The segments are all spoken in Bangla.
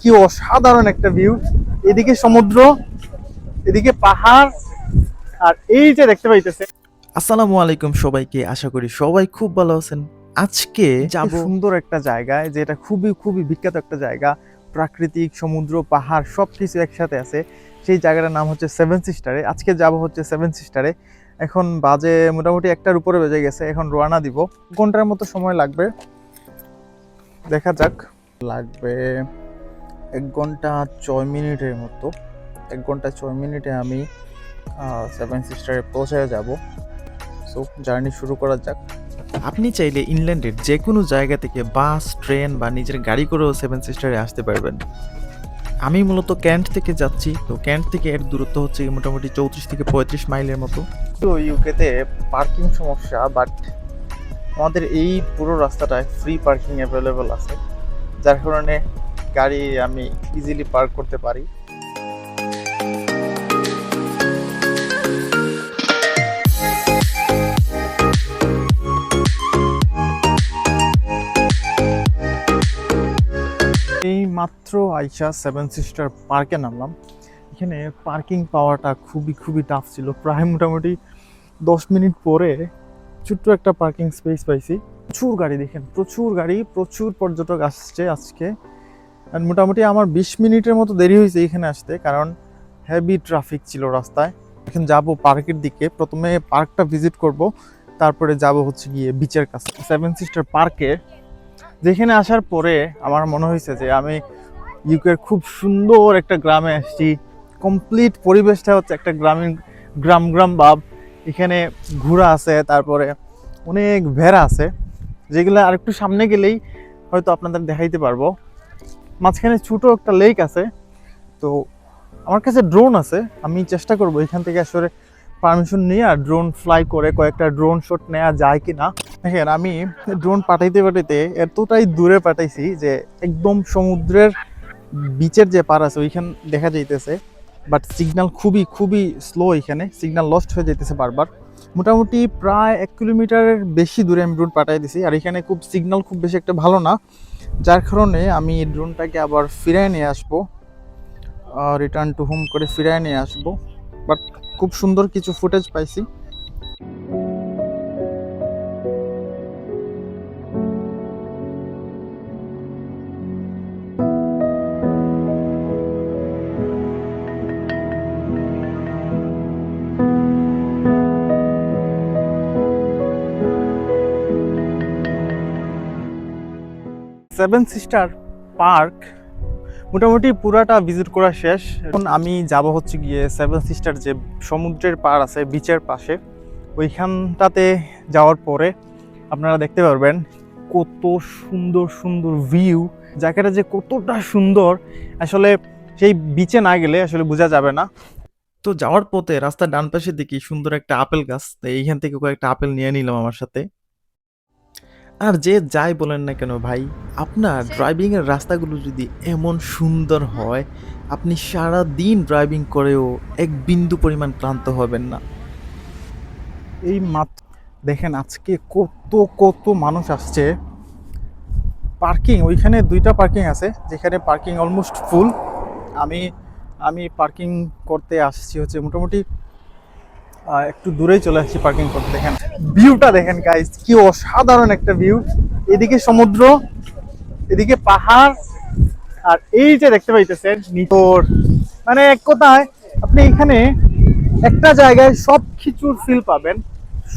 কি অসাধারণ একটা ভিউ এদিকে সমুদ্র এদিকে পাহাড় আর এই যে দেখতে পাইতেছে আসসালামু আলাইকুম সবাইকে আশা করি সবাই খুব ভালো আছেন। আজকে যাব সুন্দর একটা জায়গায় যেটা খুবই খুবই বিখ্যাত একটা জায়গা। প্রাকৃতিক সমুদ্র পাহাড় সব কিছু একসাথে আছে। সেই জায়গাটার নাম হচ্ছে সেভেন সিস্টারে আজকে যাব হচ্ছে সেভেন সিস্টারে এখন বাজে মোটামুটি একটার উপরে বেজে গেছে এখন রওনা দিব। ঘণ্টার মতো সময় লাগবে। দেখা যাক। লাগবে এক ঘণ্টা ছয় মিনিটের মতো, এক ঘণ্টা ছয় মিনিটে আমি সেভেন সিস্টারে পৌঁছে যাব। সো জার্নি শুরু করা যাক। আপনি চাইলে ইংল্যান্ডের যে কোনো জায়গা থেকে বাস, ট্রেন বা নিজের গাড়ি করেও সেভেন সিস্টারে আসতে পারবেন। আমি মূলত ক্যান্ট থেকে যাচ্ছি। তো ক্যান্ট থেকে এর দূরত্ব হচ্ছে মোটামুটি চৌত্রিশ থেকে পঁয়ত্রিশ মাইলের মতো। তো ইউকেতে পার্কিং সমস্যা বাট আমাদের এই পুরো রাস্তাটায় ফ্রি পার্কিং অ্যাভেলেবল আছে। যার কারণে গাড়ি আমি ইজিলি পার্ক করতে পারি। এই মাত্র আইসা সেভেন সিস্টার পার্কে নামলাম। এখানে পার্কিং পাওয়াটা খুবই খুবই টাফ ছিল। প্রায় মোটামুটি দশ মিনিট পরে ছোট্ট একটা পার্কিং স্পেস পাইছি। প্রচুর গাড়ি দেখেন, প্রচুর গাড়ি, প্রচুর পর্যটক আসছে আজকে। আর মোটামুটি আমার বিশ মিনিটের মতো দেরি হয়েছে এখানে আসতে, কারণ হেভি ট্রাফিক ছিল রাস্তায়। এখন যাব পার্কের দিকে, প্রথমে পার্কটা ভিজিট করব, তারপরে যাব হচ্ছে গিয়ে বিচের কাছে। সেভেন সিস্টার পার্কে যেখানে আসার পরে আমার মনে হয়েছে যে আমি ইউকের খুব সুন্দর একটা গ্রামে আসছি কমপ্লিট পরিবেশটা হচ্ছে একটা গ্রামীণ, গ্রাম গ্রাম ভাব। এখানে ঘোড়া আছে, তারপরে অনেক ভেড়া আছে, যেগুলো আর একটু সামনে গেলেই হয়তো আপনাদের দেখাইতে পারব। মাঝখানে ছোট একটা লেক আছে। তো আমার কাছে ড্রোন আছে। আমি চেষ্টা করব এখান থেকে আসলে পারমিশন নিয়ে আর ড্রোন ফ্লাই করে কয়েকটা ড্রোন শট নেওয়া যায় কি না দেখেন, আমি ড্রোন পাঠাইতে পাঠাইতে এতটাই দূরে পাঠাইছি যে একদম সমুদ্রের বিচের যে পার আছে, ওইখান দেখা যাইতেছে। বাট সিগন্যাল খুবই খুবই স্লো এখানে। সিগন্যাল লস্ট হয়ে যাইতেছে বারবার। মোটামুটি প্রায় এক কিলোমিটারের বেশি দূরে আমি ড্রোন পাঠিয়ে দিছি। আর এখানে খুব সিগন্যাল খুব বেশি একটা ভালো না। যার কারণে আমি এই ড্রোনটাকে আবার ফিরায় নিয়ে আসব। রিটার্ন টু হোম করে ফিরায় নিয়ে আসব। বাট খুব সুন্দর কিছু ফুটেজ পাইছি। সেভেন সিস্টার পার্ক মোটামুটি পুরাটা ভিজিট করা শেষ। এখন আমি যাব হচ্ছে গিয়ে সেভেন সিস্টার যে সমুদ্রের পাড় আছে বিচের পাশে, ওইখানটাতে যাওয়ার পরে আপনারা দেখতে পারবেন কত সুন্দর সুন্দর ভিউ জায়গাটা যে কতটা সুন্দর, আসলে সেই বিচে না গেলে আসলে বোঝা যাবে না। তো যাওয়ার পথে রাস্তার ডান পাশে দেখি সুন্দর একটা আপেল গাছ, তো এইখান থেকে কয়েকটা আপেল নিয়ে নিলাম আমার সাথে। আর যে যাই বলেন না কেন ভাই আপনার ড্রাইভিংয়ের রাস্তাগুলো যদি এমন সুন্দর হয় আপনি সারা দিন ড্রাইভিং করেও এক বিন্দু পরিমাণ ক্লান্ত হবেন না। এই মাত্র দেখেন আজকে কত কত মানুষ আসছে। পার্কিং ওইখানে দুইটা পার্কিং আছে যেখানে পার্কিং অলমোস্ট ফুল আমি আমি পার্কিং করতে আসছি হচ্ছে মোটামুটি একটু দূরেই চলে আসছি পার্কিং করতে। দেখেন ভিউটা দেখেন গাইস কি অসাধারণ একটা ভিউ এদিকে সমুদ্র, এদিকে পাহাড়, আর এই যে দেখতে পাইতেছেন নিতর মানে এক কথায়, আপনি এখানে একটা জায়গায় সব কিছুর ফিল পাবেন।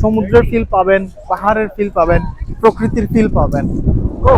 সমুদ্রের ফিল পাবেন, পাহাড়ের ফিল পাবেন, প্রকৃতির ফিল পাবেন। ও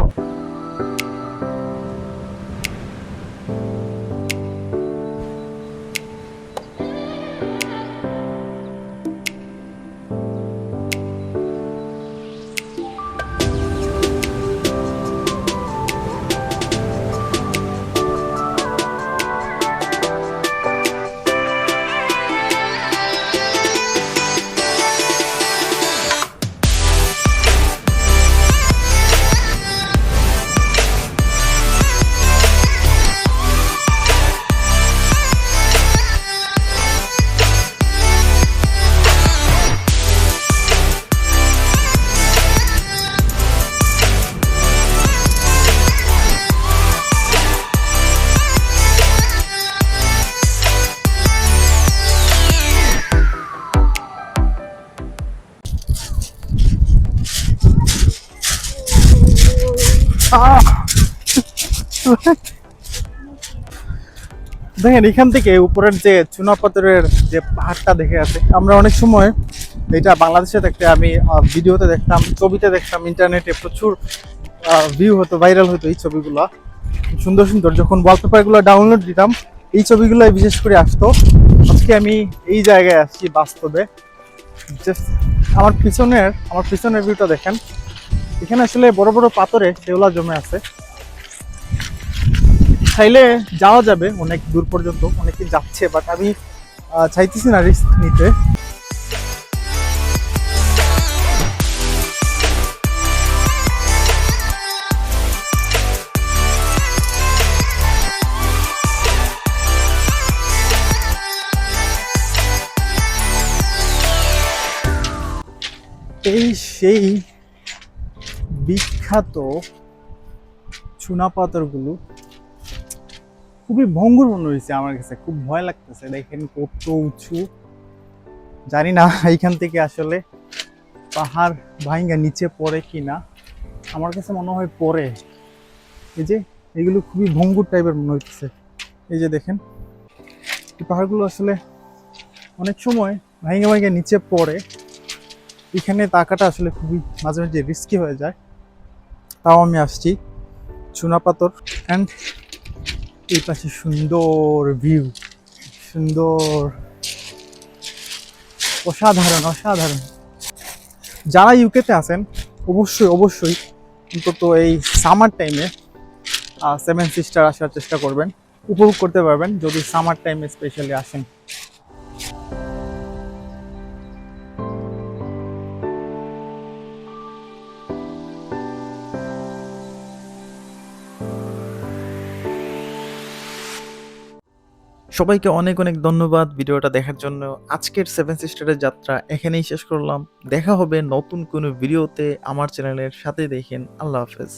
দেখেন, এখান থেকে উপরের যে চুনাপাথরের যে পাহাড়টা দেখে আছে আমরা অনেক সময় এটা বাংলাদেশে দেখতে, আমি ভিডিওতে দেখতাম, ছবিতে দেখতাম, ইন্টারনেটে প্রচুর ভিউ হতো ভাইরাল হতো এই ছবিগুলো। সুন্দর সুন্দর, যখন ওয়ালপেপারগুলো ডাউনলোড দিতাম, এই ছবিগুলোই বিশেষ করে আসতো। আজকে আমি এই জায়গায় আসছি বাস্তবে। জাস্ট আমার পিছনের আমার পিছনের ভিউটা দেখেন। এখানে আসলে বড় বড় পাথরে শেওলা জমে আছে। চাইলে যাওয়া যাবে, অনেক দূর পর্যন্ত অনেকে যাচ্ছে বাট আমি চাইতেছি না রিস্ক নিতে। এই সেই বিখ্যাত চুনা পাথরগুলো খুবই ভঙ্গুর মনে হয়েছে আমার কাছে, খুব ভয় লাগতেছে। দেখেন কত উঁচু। জানি না এইখান থেকে আসলে পাহাড় ভাইঙ্গা নিচে পড়ে কি না আমার কাছে মনে হয় পড়ে। এই যে, এগুলো খুবই ভঙ্গুর টাইপের মনে হচ্ছে এই যে দেখেন, এই পাহাড়গুলো আসলে অনেক সময় ভাইঙ্গা ভাইঙ্গা নিচে পড়ে। এখানে তাকাটা আসলে খুবই মাঝে মাঝে রিস্কি হয়ে যায়। তাও আমি আসছি। চুনা চুনাপাথর অ্যান্ড এই পাশে সুন্দর ভিউ সুন্দর। অসাধারণ অসাধারণ। যারা ইউকেতে আছেন, অবশ্যই অবশ্যই অন্তত এই সামার টাইমে সেভেন সিস্টার আসার চেষ্টা করবেন। উপভোগ করতে পারবেন যদি সামার টাইমে স্পেশালি আসেন। সবাইকে অনেক অনেক ধন্যবাদ ভিডিওটা দেখার জন্য। আজকের সেভেন সিস্টারের যাত্রা এখানেই শেষ করলাম। দেখা হবে নতুন কোনো ভিডিওতে আমার চ্যানেলের সাথে দেখেন। আল্লাহ হাফেজ।